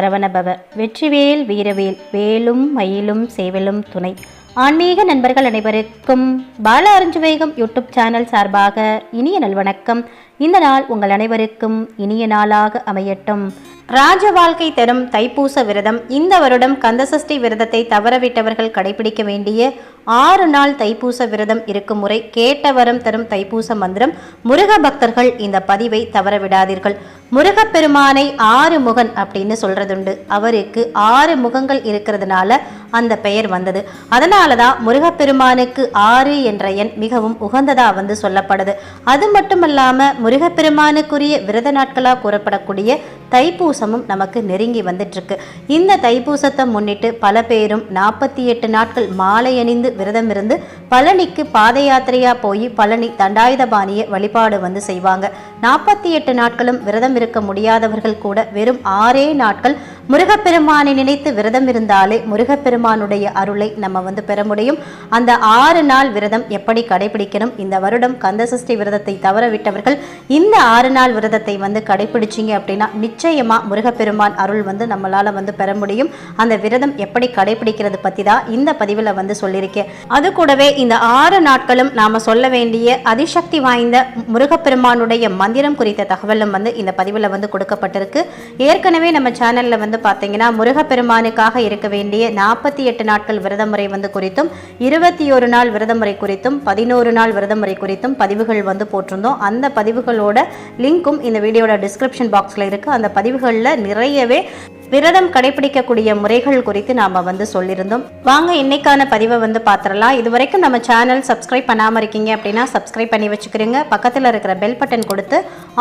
சரவணபவ வெற்றிவேல் வீரவேல் வேலும் மயிலும் சேவலும் துணை. ஆன்மீக நண்பர்கள் அனைவருக்கும் பால அருஞ்சுவேகம் யூடியூப் சேனல் சார்பாக இனிய நல்வணக்கம். இந்த நாள் உங்கள் அனைவருக்கும் இனிய நாளாக அமையட்டும். ராஜ வாழ்க்கை தரும் தைப்பூச விரதம் இந்த வருடம் கந்தசஷ்டி விரதத்தை தவறவிட்டவர்கள் கடைபிடிக்க வேண்டிய ஆறு நாள் தைப்பூச விரதம் இருக்கும் முறை கேட்டவரம் தரும் தைப்பூச மந்திரம் முருக பக்தர்கள் இந்த பதிவை தவறவிடாதீர்கள். முருகப்பெருமானை ஆறு முகன் அப்படின்னு சொல்றதுண்டு. அவருக்கு ஆறு முகங்கள் இருக்கிறதுனால அந்த பெயர் வந்தது. அதனால தான் முருகப்பெருமானுக்கு ஆறு என்ற எண் மிகவும் உகந்ததாக வந்து சொல்லப்படுது. அது மட்டுமல்லாம முருகப்பெருமானுக்குரிய விரத நாட்களாக கூறப்படக்கூடிய தைப்பூசமும் நமக்கு நெருங்கி வந்துட்டு இருக்கு இந்த தைப்பூசத்தை முன்னிட்டு பல பேரும் நாற்பத்தி எட்டு நாட்கள் மாலை அணிந்து விரதம் இருந்து பழனிக்கு பாத யாத்திரையாக போய் பழனி தண்டாயுதபாணியை வழிபாடு வந்து செய்வாங்க. நாற்பத்தி எட்டு நாட்களும் விரதம் இருக்க முடியாதவர்கள் கூட வெறும் ஆறே நாட்கள் முருகப்பெருமானை நினைத்து விரதம் இருந்தாலே முருகப்பெருமானுடைய அருளை நம்ம வந்து பெற முடியும். அந்த ஆறு நாள் விரதம் எப்படி கடைபிடிக்கணும்? இந்த வருடம் கந்தசஷ்டி விரதத்தை தவற விட்டவர்கள் இந்த ஆறு நாள் விரதத்தை வந்து கடைபிடிச்சிங்க அப்படின்னா நிச்சயமாக முருகப்பெருமான் அருள் வந்து நம்மளால் வந்து பெற முடியும். அந்த விரதம் எப்படி கடைபிடிக்கிறது பற்றி தான் இந்த பதிவில் வந்து சொல்லியிருக்கேன். அது கூடவே இந்த ஆறு நாட்களும் நாம் சொல்ல வேண்டிய அதிசக்தி வாய்ந்த முருகப்பெருமானுடைய மந்திரம் குறித்த தகவலும் வந்து இந்த பதிவு பதிவில் வந்து கொடுக்கப்பட்டிருக்கு. ஏற்கனவே நம்ம சேனல்ல வந்து பார்த்தீங்கன்னா முருகப்பெருமானுக்காக இருக்க வேண்டிய நாற்பத்தி எட்டு நாட்கள் விரத முறை வந்து குறித்தும் இருபத்தி ஒரு நாள் விரத முறை குறித்தும் பதினோரு நாள் விரத முறை குறித்தும் பதிவுகள் வந்து போட்டிருந்தோம். அந்த பதிவுகளோட லிங்க்கும் இந்த வீடியோட டிஸ்கிரிப்ஷன் பாக்ஸில் இருக்குது அந்த பதிவுகளில் நிறையவே விரதம் கடைபிடிக்கக்கூடிய முறைகள் குறித்து நாம வந்து சொல்லியிருந்தோம் வாங்க இன்னைக்கான பதிவை வந்து பார்த்துடலாம் இது வரைக்கும் நம்ம சேனல் சப்ஸ்கிரைப் பண்ணாமல் இருக்கீங்க அப்படின்னா சப்ஸ்கிரைப் பண்ணி வச்சுக்கிறீங்க. பக்கத்தில் இருக்கிற பெல் பட்டன் கொடுத்து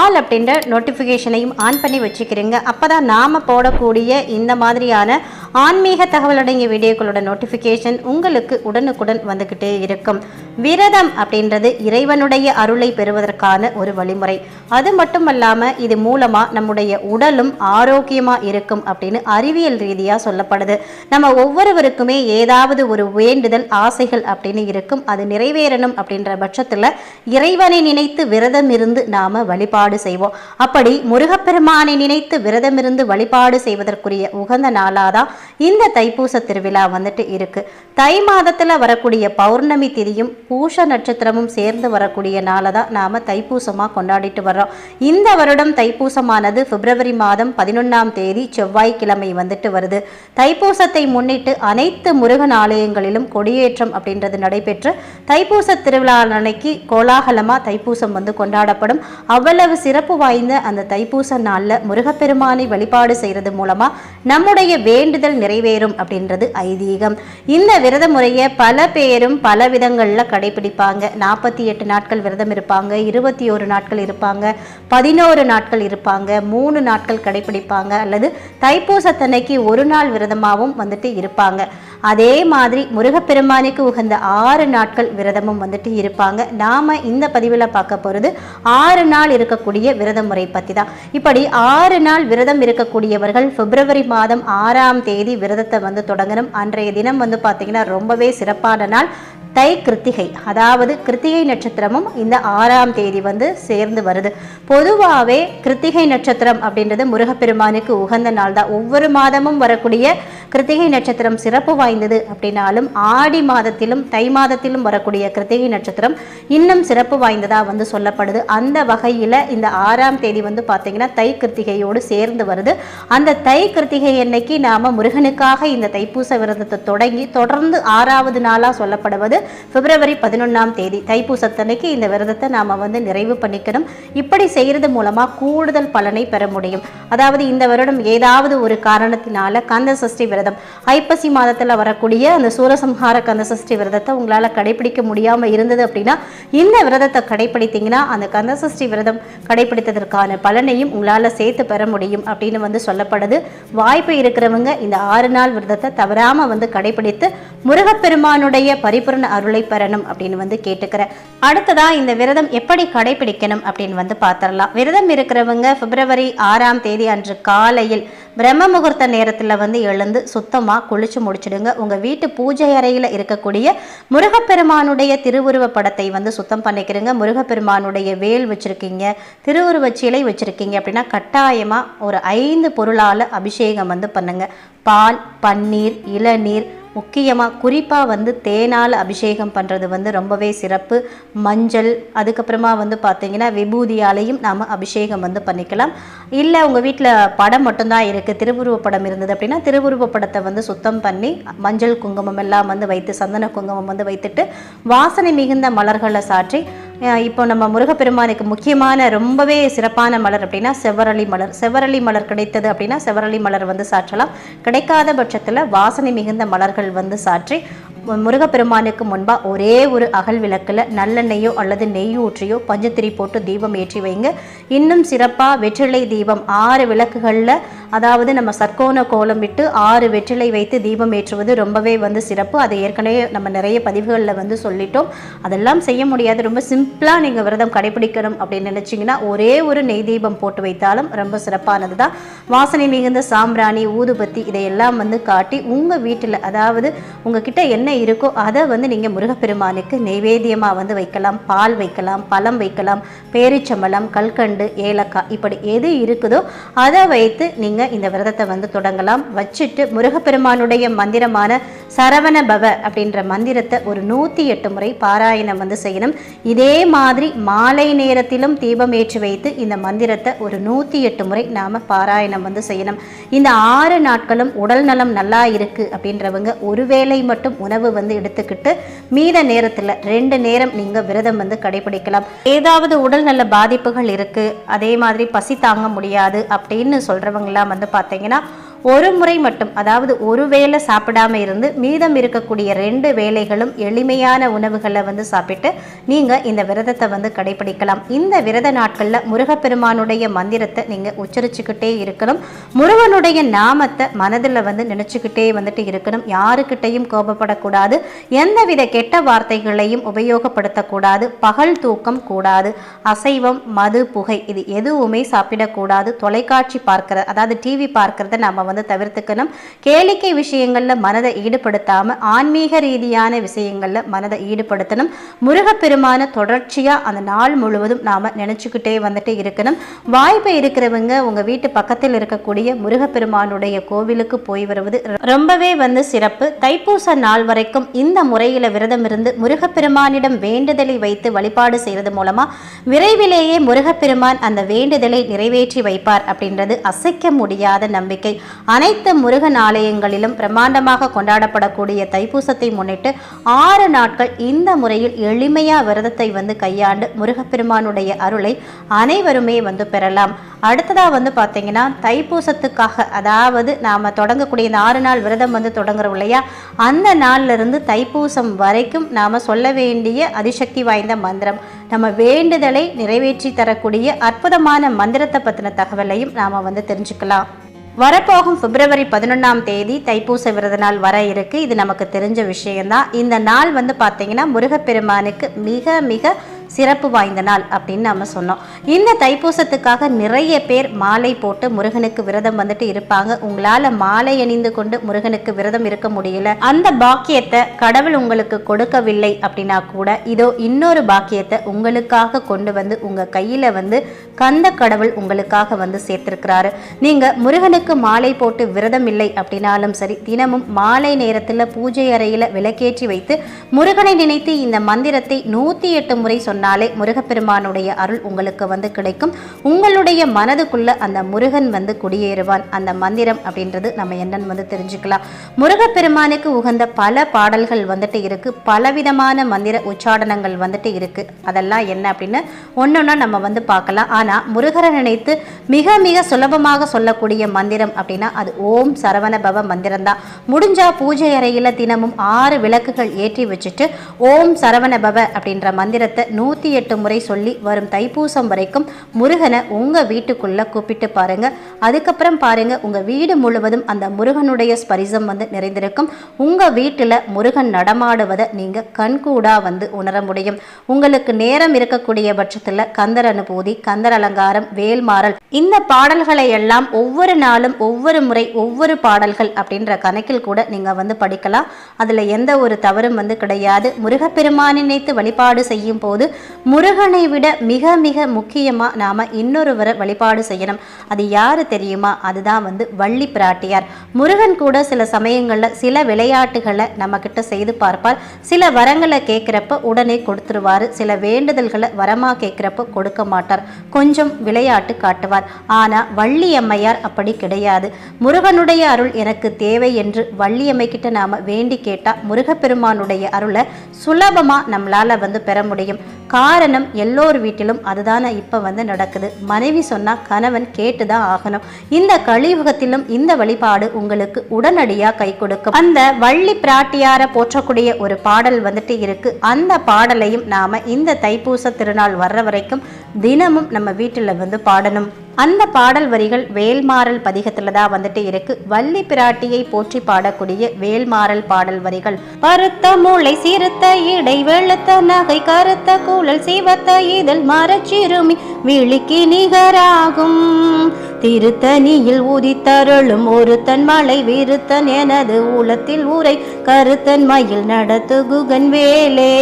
ஆல் அப்படின்ற நோட்டிஃபிகேஷனையும் ஆன் பண்ணி வச்சுக்கிறீங்க. அப்போ தான் நாம் போடக்கூடிய இந்த மாதிரியான ஆன்மீக தகவல் அடங்கிய வீடியோக்களோட நோட்டிஃபிகேஷன் உங்களுக்கு உடனுக்குடன் வந்துக்கிட்டே இருக்கும். விரதம் அப்படின்றது இறைவனுடைய அருளை பெறுவதற்கான ஒரு வழிமுறை. அது மட்டும் இல்லாமல் இது மூலமாக நம்முடைய உடலும் ஆரோக்கியமாக இருக்கும் அப்படின்னு அறிவியல் ரீதியாக சொல்லப்படுது. நம்ம ஒவ்வொருவருக்குமே ஏதாவது ஒரு வேண்டுதல் ஆசைகள் அப்படின்னு இருக்கும். அது நிறைவேறணும் அப்படின்ற பட்சத்தில் இறைவனை நினைத்து விரதம் இருந்து நாம் வழிபாடு செய்வோம். அப்படி முருகப்பெருமானை நினைத்து விரதம் இருந்து வழிபாடு செய்வதற்குரிய உகந்த நாளாக தான் இந்த தைப்பூச திருவிழா வந்துட்டு இருக்குது தை மாதத்தில் வரக்கூடிய பௌர்ணமி திதியும் பூஷ நட்சத்திரமும் சேர்ந்து வரக்கூடிய நாளை தான் நாம் தைப்பூசமாக கொண்டாடிட்டு வர்றோம். இந்த வருடம் தைப்பூசமானது பிப்ரவரி மாதம் பதினொன்றாம் தேதி செவ்வாய் செவ்வாய்க்கிழமை வந்துட்டு வருது. தைப்பூசத்தை முன்னிட்டு அனைத்து முருகன் ஆலயங்களிலும் கொடியேற்றம் அப்படின்றது நடைபெற்று தைப்பூச திருவிழா அன்னைக்கு கோலாகலமாக தைப்பூசம் வந்து கொண்டாடப்படும். அவ்வளவு சிறப்பு வாய்ந்த அந்த தைப்பூச நாளில் முருகப்பெருமானை வழிபாடு செய்கிறது மூலமாக நம்முடைய வேண்டுதல் நிறைவேறும் அப்படின்றது ஐதீகம். இந்த விரத முறையை பல பேரும் பல விதங்களில் கடைபிடிப்பாங்க. நாற்பத்தி எட்டு நாட்கள் விரதம் இருப்பாங்க இருபத்தி ஒரு நாட்கள் இருப்பாங்க பதினோரு நாட்கள் இருப்பாங்க மூணு நாட்கள் கடைபிடிப்பாங்க அல்லது தை தைப்பூசத்தன்னைக்கு ஒரு நாள் விரதமாகவும் வந்துட்டு இருப்பாங்க. அதே மாதிரி முருகப்பெருமானுக்கு உகந்த ஆறு நாட்கள் விரதமும் வந்துட்டு இருப்பாங்க. நாம இந்த பதிவில் பார்க்க போகிறது ஆறு நாள் இருக்கக்கூடிய விரத முறை பற்றி தான் இப்படி ஆறு நாள் விரதம் இருக்கக்கூடியவர்கள் பிப்ரவரி மாதம் ஆறாம் தேதி விரதத்தை வந்து தொடங்கணும். அன்றைய தினம் வந்து பார்த்தீங்கன்னா ரொம்பவே சிறப்பான நாள் தை கிருத்திகை. அதாவது கிருத்திகை நட்சத்திரமும் இந்த ஆறாம் தேதி வந்து சேர்ந்து வருது. பொதுவாகவே கிருத்திகை நட்சத்திரம் அப்படின்றது முருகப்பெருமானுக்கு உகந்த நாள் தான் ஒவ்வொரு மாதமும் வரக்கூடிய கிருத்திகை நட்சத்திரம் சிறப்பு வாய்ந்தது அப்படின்னாலும் ஆடி மாதத்திலும் தை மாதத்திலும் வரக்கூடிய கிருத்திகை நட்சத்திரம் இன்னும் சிறப்பு வாய்ந்ததாக வந்து சொல்லப்படுது. அந்த வகையில் இந்த ஆறாம் தேதி வந்து பார்த்திங்கன்னா தை கிருத்திகையோடு சேர்ந்து வருது. அந்த தை கிருத்திகை அன்னைக்கு நாம் முருகனுக்காக இந்த தைப்பூச விரதத்தை தொடங்கி தொடர்ந்து ஆறாவது நாளாக சொல்லப்படுவது பிப்ரவரி பதினொன்றாம் தேதி. தைப்பூசத்தன்னைக்கு இந்த விரதத்தை நாம் வந்து நிறைவு பண்ணிக்கணும். இப்படி செய்கிறது மூலமாக கூடுதல் பலனை பெற முடியும். அதாவது இந்த வருடம் ஏதாவது ஒரு காரணத்தினால கந்த சஷ்டி விரதம் ஐப்பசி மாதத்தில் வரக்கூடிய அந்த சூரசம்ஹார கந்த சஷ்டி விரதத்தை உங்களால் கடைபிடிக்க முடியாமல் இருந்தது அப்படின்னா இந்த விரதத்தை கடைபிடித்தீங்கன்னா அந்த கந்த சஷ்டி விரதம் கடைபிடித்ததற்கான பலனையும் உங்களால் சேர்த்து பெற முடியும் அப்படின்னு வந்து சொல்லப்படுது. வாய்ப்பு இருக்கிறவங்க இந்த ஆறு நாள் விரதத்தை தவறாமல் வந்து கடைபிடித்து முருகப்பெருமானுடைய பரிபூர்ண அருளை பெறணும் அப்படின்னு வந்து கேட்டுக்கிறேன். அடுத்ததாக இந்த விரதம் எப்படி கடைபிடிக்கணும் அப்படின்னு வந்து பார்த்துடலாம். விரதம் இருக்கிறவங்க பிப்ரவரி ஆறாம் தேதி அன்று காலையில் பிரம்ம முகூர்த்த நேரத்தில் வந்து எழுந்து சுத்தமாக குளிச்சு முடிச்சிடுங்க. உங்கள் வீட்டு பூஜை அறையில் இருக்கக்கூடிய முருகப்பெருமானுடைய திருவுருவ படத்தை வந்து சுத்தம் பண்ணிக்கிறங்க. முருகப்பெருமானுடைய வேல் வச்சுருக்கீங்க திருவுருவச்சிலை வச்சுருக்கீங்க அப்படின்னா கட்டாயமாக ஒரு ஐந்து பொருளால் அபிஷேகம் வந்து பண்ணுங்கள் பால் பன்னீர் இளநீர் முக்கியமாக குறிப்பாக வந்து தேனால் அபிஷேகம் பண்ணுறது வந்து ரொம்பவே சிறப்பு. மஞ்சள் அதுக்கப்புறமா வந்து பார்த்திங்கன்னா விபூதியாலையும் நாம் அபிஷேகம் வந்து பண்ணிக்கலாம். இல்லை உங்கள் வீட்டில் படம் மட்டும்தான் இருக்குது திருவுருவ படம் இருந்தது அப்படின்னா திருவுருவ படத்தை வந்து சுத்தம் பண்ணி மஞ்சள் குங்குமம் எல்லாம் வந்து வைத்து சந்தன குங்குமம் வந்து வைத்துட்டு வாசனை மிகுந்த மலர்களை சாற்றி இப்போ நம்ம முருகப்பெருமானுக்கு முக்கியமான ரொம்பவே சிறப்பான மலர் அப்படின்னா செவ்வரளி மலர். செவ்வரளி மலர் கிடைத்தது அப்படின்னா செவ்வரளி மலர் வந்து சாற்றலாம். கிடைக்காத பட்சத்தில் வாசனை மிகுந்த மலர்கள் வந்து சாற்றி முருகப்பெருமானுக்கு முன்பாக ஒரே ஒரு அகல் விளக்கில் நல்லெண்ணெயோ அல்லது நெய் ஊற்றியோ பஞ்சத்திரி போட்டு தீபம் ஏற்றி வைங்க. இன்னும் சிறப்பாக வெற்றிலை தீபம் ஆறு விளக்குகளில் அதாவது நம்ம சர்க்கோண கோலம் விட்டு ஆறு வெற்றிலை வைத்து தீபம் ஏற்றுவது ரொம்பவே வந்து சிறப்பு. அதை ஏற்கனவே நம்ம நிறைய பதிவுகளில் வந்து சொல்லிட்டோம். அதெல்லாம் செய்ய முடியாது. ரொம்ப சிம்பிளாக நீங்கள் விரதம் கடைபிடிக்கணும் அப்படின்னு நினச்சிங்கன்னா ஒரே ஒரு நெய் தீபம் போட்டு வைத்தாலும் ரொம்ப சிறப்பானது தான் வாசனை மிகுந்த சாம்பிராணி ஊதுபத்தி இதையெல்லாம் வந்து காட்டி உங்கள் வீட்டில் அதாவது உங்ககிட்ட என்ன இருக்கோ அதை வந்து நீங்கள் முருகப்பெருமானுக்கு நைவேத்தியமாக வந்து வைக்கலாம். பால் வைக்கலாம் பழம் வைக்கலாம் பேரிச்சம்பழம் கல்கண்டு ஏலக்காய் இப்படி எது இருக்குதோ அதை வைத்து நீங்கள் இந்த விரதத்தை வந்து தொடங்கலாம். வச்சுட்டு முருகப்பெருமானுடைய மந்திரமான சரவண பவ அப்படின்ற மந்திரத்தை ஒரு நூற்றி எட்டு முறை பாராயணம் வந்து செய்யணும். இதே மாதிரி மாலை நேரத்திலும் தீபம் ஏற்றி வைத்து இந்த மந்திரத்தை ஒரு நூற்றி எட்டு முறை நாம் பாராயணம் வந்து செய்யணும். இந்த ஆறு நாட்களும் உடல் நலம் நல்லா இருக்குது அப்படின்றவங்க ஒரு வேளை மட்டும் உணவு வந்து எடுத்துக்கிட்டு மீத நேரத்தில் ரெண்டு நேரம் நீங்கள் விரதம் வந்து கடைபிடிக்கலாம். ஏதாவது உடல் நல பாதிப்புகள் இருக்குது அதே மாதிரி பசி தாங்க முடியாது அப்படின்னு சொல்றவங்கலாம் வந்து பார்த்தீங்கன்னா ஒரு முறை மட்டும் அதாவது ஒரு வேளை சாப்பிடாம இருந்து மீதம் இருக்கக்கூடிய ரெண்டு வேலைகளும் எளிமையான உணவுகளை வந்து சாப்பிட்டு நீங்க இந்த விரதத்தை வந்து கடைபிடிக்கலாம். இந்த விரத நாட்கள்ல முருகப்பெருமானுடைய மந்திரத்தை நீங்க உச்சரிச்சுக்கிட்டே இருக்கணும். முருகனுடைய நாமத்தை மனதில் வந்து நினைச்சுக்கிட்டே வந்துட்டு இருக்கணும். யாருக்கிட்டையும் கோபப்படக்கூடாது. எந்தவித கெட்ட வார்த்தைகளையும் உபயோகப்படுத்தக்கூடாது. பகல் தூக்கம் கூடாது. அசைவம் மது புகை இது எதுவுமே சாப்பிடக்கூடாது. தொலைக்காட்சி பார்க்கிற அதாவது டிவி பார்க்கறத நம்ம வந்து தவிர்த்துக்கணும். கேளிக்கை விஷயங்களில் மனதை ஈடுபடுத்தாம ஆன்மீக ரீதியான விஷயங்களில் மனதை ஈடுபடுத்தணும். முருகப்பெருமான தொடர்ச்சியாக அந்த நாள் முழுவதும் நாம் நினச்சிக்கிட்டே வந்துட்டு இருக்கணும். வாய்ப்பு இருக்கிறவங்க உங்கள் வீட்டு பக்கத்தில் இருக்கக்கூடிய முருகப்பெருமானுடைய கோவிலுக்கு போய் வருவது ரொம்பவே வந்து சிறப்பு. தைப்பூச நாள் வரைக்கும் இந்த முறையில் விரதம் இருந்து முருகப்பெருமானிடம் வேண்டுதலை வைத்து வழிபாடு செய்வது மூலமாக விரைவிலேயே முருகப்பெருமான் அந்த வேண்டுதலை நிறைவேற்றி வைப்பார் அப்படின்றது அசைக்க முடியாத நம்பிக்கை. அனைத்து முருகன் ஆலயங்களிலும் பிரம்மாண்டமாக கொண்டாடப்படக்கூடிய தைப்பூசத்தை முன்னிட்டு ஆறு நாட்கள் இந்த முறையில் எளிமையா விரதத்தை வந்து கையாண்டு முருகப்பெருமானுடைய அருளை அனைவருமே வந்து பெறலாம். அடுத்ததா வந்து பார்த்தீங்கன்னா தைப்பூசத்துக்காக அதாவது நாம தொடங்கக்கூடிய இந்த ஆறு நாள் விரதம் வந்து தொடங்குறோம் இல்லையா? அந்த நாள்ல இருந்து தைப்பூசம் வரைக்கும் நாம சொல்ல வேண்டிய அதிசக்தி வாய்ந்த மந்திரம். நம்ம வேண்டுதலை நிறைவேற்றி தரக்கூடிய அற்புதமான மந்திரத்தை பற்றின தகவலையும் நாம் வந்து தெரிஞ்சுக்கலாம். வரப்போகும் பிப்ரவரி பதினொன்றாம் தேதி தைப்பூச விரத நாள் வர இருக்கு. இது நமக்கு தெரிஞ்ச விஷயம்தான். இந்த நாள் வந்து பார்த்தீங்கன்னா முருகப்பெருமானுக்கு மிக மிக சிறப்பு வாய்ந்த நாள் அப்படின்னு நம்ம சொன்னோம். இந்த தைப்பூசத்துக்காக நிறைய பேர் மாலை போட்டு முருகனுக்கு விரதம் வந்துட்டு இருப்பாங்க. உங்களால மாலை அணிந்து கொண்டு முருகனுக்கு விரதம் இருக்க முடியல. அந்த பாக்கியத்தை கடவுள் உங்களுக்கு கொடுக்கவில்லை அப்படின்னா கூட இதோ இன்னொரு பாக்கியத்தை உங்களுக்காக கொண்டு வந்து உங்க கையில வந்து கந்த கடவுள் உங்களுக்காக வந்து சேர்த்திருக்கிறாரு. நீங்க முருகனுக்கு மாலை போட்டு விரதம் இல்லை அப்படின்னாலும் சரி தினமும் மாலை நேரத்துல பூஜை அறையில விளக்கேற்றி வைத்து முருகனை நினைத்து இந்த மந்திரத்தை நூத்தி எட்டு முறை சொன்ன சொன்னாலே முருகப்பெருமானுடைய அருள் உங்களுக்கு வந்து கிடைக்கும். உங்களுடைய மனதுக்குள்ள அந்த முருகன் வந்து குடியேறுவான். அந்த மந்திரம் அப்படின்றது நம்ம என்னன்னு வந்து தெரிஞ்சுக்கலாம். முருகப்பெருமானுக்கு உகந்த பல பாடல்கள் வந்துட்டு இருக்கு. பலவிதமான மந்திர உச்சாடனங்கள் வந்துட்டு இருக்கு. அதெல்லாம் என்ன அப்படின்னு ஒன்னொன்னா நம்ம வந்து பார்க்கலாம். ஆனா முருகரை நினைத்து மிக மிக சுலபமாக சொல்லக்கூடிய மந்திரம் அப்படின்னா அது ஓம் சரவண பவ மந்திரம் தான். முடிஞ்சா பூஜை அறையில் தினமும் ஆறு விளக்குகள் ஏற்றி வச்சுட்டு ஓம் சரவண பவ அப்படின்ற மந்திரத்தை நூறு நூற்றி எட்டு முறை சொல்லி வரும் தைப்பூசம் வரைக்கும் முருகனை உங்கள் வீட்டுக்குள்ளே கூப்பிட்டு பாருங்க. அதுக்கப்புறம் பாருங்க உங்கள் வீடு முழுவதும் அந்த முருகனுடைய ஸ்பரிசம் வந்து நிறைந்திருக்கும். உங்கள் வீட்டில் முருகன் நடமாடுவதை நீங்கள் கண்கூடாக வந்து உணர முடியும். உங்களுக்கு நேரம் இருக்கக்கூடிய பட்சத்தில் கந்தர் அனுபூதி கந்தர் அலங்காரம் வேல்மாறல் இந்த பாடல்களை எல்லாம் ஒவ்வொரு நாளும் ஒவ்வொரு முறை ஒவ்வொரு பாடல்கள் அப்படின்ற கணக்கில் கூட நீங்கள் வந்து படிக்கலாம். அதில் எந்த ஒரு தவறும் வந்து கிடையாது. முருகப்பெருமானை நினைத்து வழிபாடு செய்யும் போது முருகனை விட மிக மிக முக்கியமாக நாம் இன்னொருவரை வழிபாடு செய்யணும். அது யார் தெரியுமா? அதுதான் வந்து வள்ளி பிராட்டியார். முருகன் கூட சில சமயங்களில் சில விளையாட்டுகளை நம்மக்கிட்ட செய்து பார்ப்பார். சில வரங்களை கேட்குறப்ப உடனே கொடுத்துருவார். சில வேண்டுதல்களை வரமாக கேட்குறப்ப கொடுக்க மாட்டார். கொஞ்சம் விளையாட்டு காட்டுவார். ஆனால் வள்ளி அம்மையார் அப்படி கிடையாது. முருகனுடைய அருள் எனக்கு தேவை என்று வள்ளியம்மை கிட்ட நாம வேண்டி கேட்டால் முருகப்பெருமானுடைய அருளை சுலபமா நம்மளால வந்து பெற முடியும். காரணம் எல்லோர் வீட்டிலும் அதுதானே இப்போ வந்து நடக்குது. மனைவி சொன்னால் கணவன் கேட்டு தான் ஆகணும். இந்த கலியுகத்திலும் இந்த வழிபாடு உங்களுக்கு உடனடியாக கை கொடுக்கும். அந்த வள்ளி பிராட்டியார போற்றக்கூடிய ஒரு பாடல் வந்துட்டு இருக்கு. அந்த பாடலையும் நாம இந்த தைப்பூச திருநாள் வர்ற வரைக்கும் தினமும் நம்ம வீட்டில் வந்து பாடணும். அந்த பாடல் வரிகள் வேல்மாறல் பதிகத்துல தான் வந்துட்டு இருக்கு. வள்ளி பிராட்டியை போற்றி பாடக்கூடிய வேல்மாறல் பாடல் வரிகள். பருத்த மூளை சிறுத்த இடை வெளுத்த நகை கருத்த கூழல் சிவத்த இதழ் மரச்சிறுமி விழிக்கு நிகராகும். திருத்தனியில் உதித்தருளும் ஒருத்தன் மலை விருத்தன் எனது ஊலத்தில் ஊரை கருத்தன் மயில் நடத்து குகன் வேலே.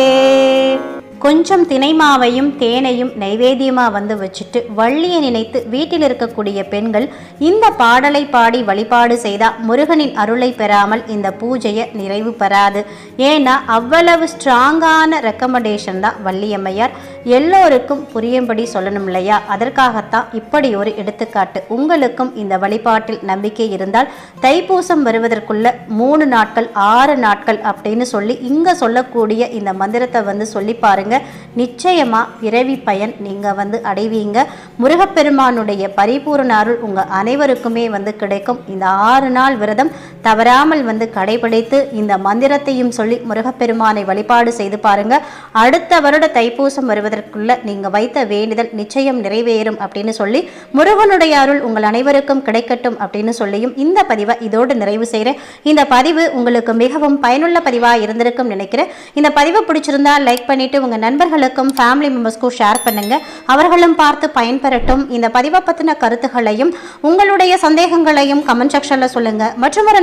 கொஞ்சம் தினைமாவையும் தேனையும் நைவேத்தியமாக வந்து வச்சுட்டு வள்ளியை நினைத்து வீட்டில் இருக்கக்கூடிய பெண்கள் இந்த பாடலை பாடி வழிபாடு செய்தால் முருகனின் அருளை பெறாமல் இந்த பூஜையை நிறைவு பெறாது. ஏன்னா அவ்வளவு ஸ்ட்ராங்கான ரெக்கமெண்டேஷன் தான் வள்ளியம்மையார். எல்லோருக்கும் புரியும்படி சொல்லணும் இல்லையா? அதற்காகத்தான் இப்படி ஒரு எடுத்துக்காட்டு. உங்களுக்கும் இந்த வழிபாட்டில் நம்பிக்கை இருந்தால் தைப்பூசம் வருவதற்குள்ள மூணு நாட்கள் ஆறு நாட்கள் அப்படின்னு சொல்லி இங்கே சொல்லக்கூடிய இந்த மந்திரத்தை வந்து சொல்லி பாருங்க. நிச்சயமா பிறவி பயன் நீங்கள் வந்து அடைவீங்க. முருகப்பெருமானுடைய பரிபூரண அருள் உங்கள் அனைவருக்குமே வந்து கிடைக்கும். இந்த ஆறு நாள் விரதம் தவறாமல் வந்து கடைபிடித்து இந்த மந்திரத்தையும் சொல்லி முருகப்பெருமானை வழிபாடு செய்து பாருங்க. அடுத்த வருட தைப்பூசம் வருவதற்குள்ள நீங்க வைத்த வேண்டுதல் நிச்சயம் நிறைவேறும் அப்படின்னு சொல்லி முருகனுடைய அருள் உங்கள் அனைவருக்கும் கிடைக்கட்டும் அப்படின்னு சொல்லியும் இந்த பதிவை இதோடு நிறைவு செய்கிறேன் இந்த பதிவு உங்களுக்கு மிகவும் பயனுள்ள பதிவாக இருந்திருக்கும் நினைக்கிறேன். இந்த பதிவு பிடிச்சிருந்தா லைக் பண்ணிட்டு உங்க நண்பர்களுக்கும் ஃபேமிலி மெம்பர்ஸ்க்கும் ஷேர் பண்ணுங்க. அவர்களும் பார்த்து பயன்பெறட்டும். இந்த பதிவை பற்றின கருத்துகளையும் உங்களுடைய சந்தேகங்களையும் கமெண்ட் செக்ஷனில் சொல்லுங்க. மற்றும் ஒரு